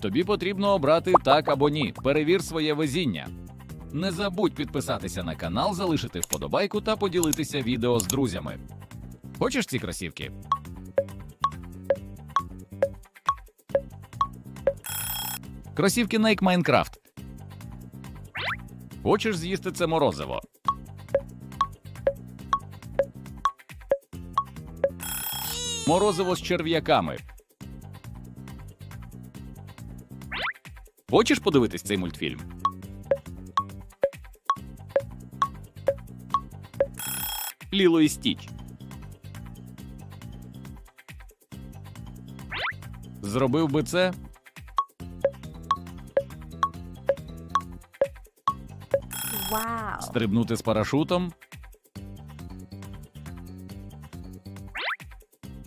Тобі потрібно обрати так або ні. Перевір своє везіння. Не забудь підписатися на канал, залишити вподобайку та поділитися відео з друзями. Хочеш ці кросівки? Кросівки Nike Minecraft. Хочеш з'їсти це морозиво? Морозиво з черв'яками. Хочеш подивитись цей мультфільм? Ліло і Стіч. Зробив би це? Вау! Стрибнути з парашутом?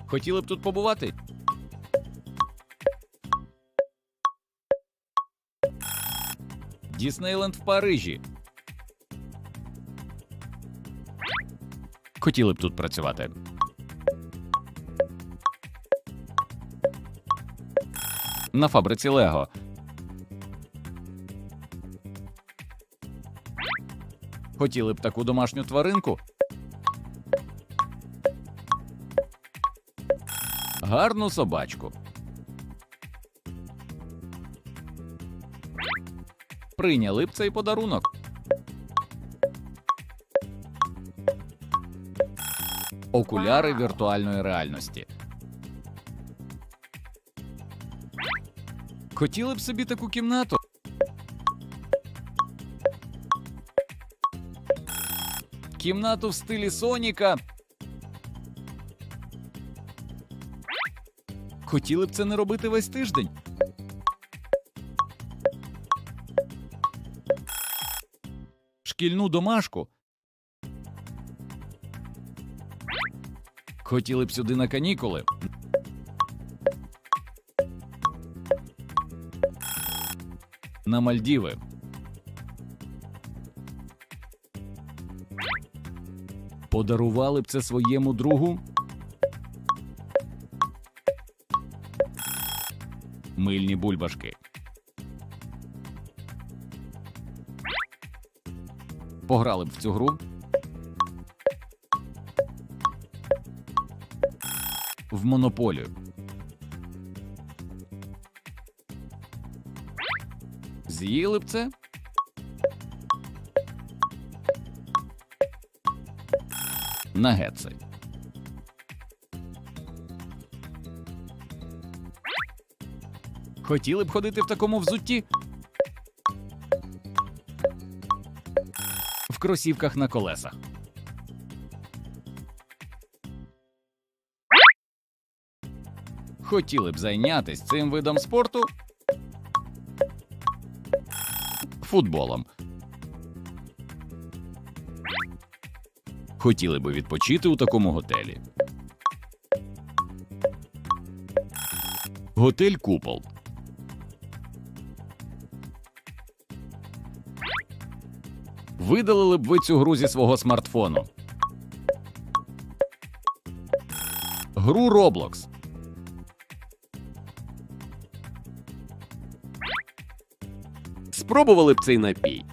Хотіли б тут побувати? Діснейленд в Парижі. Хотіли б тут працювати. На фабриці Лего. Хотіли б таку домашню тваринку? Гарну собачку. Прийняли б цей подарунок. Окуляри віртуальної реальності. Хотіли б собі таку кімнату? Кімнату в стилі Соніка. Хотіли б це не робити весь тиждень. Шкільну домашку. Хотіли б сюди на канікули. На Мальдіви. Подарували б це своєму другу. Мильні бульбашки. Пограли б в цю гру. В монополію. З'їли б це? Нагетси. Хотіли б ходити в такому взутті? Кросівках на колесах. Хотіли б зайнятися цим видом спорту? Футболом. Хотіли би відпочити у такому готелі. Готель Купол. Видалили б ви цю гру зі свого смартфону. Гру Roblox. Спробували б цей напій.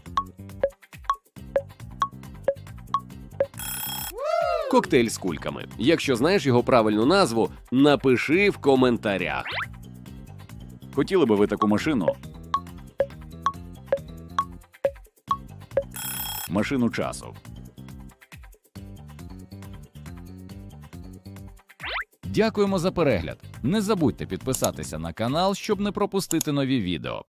Коктейль з кульками. Якщо знаєш його правильну назву, напиши в коментарях. Хотіли би ви таку машину? Машину часу. Дякуємо за перегляд. Не забудьте підписатися на канал, щоб не пропустити нові відео.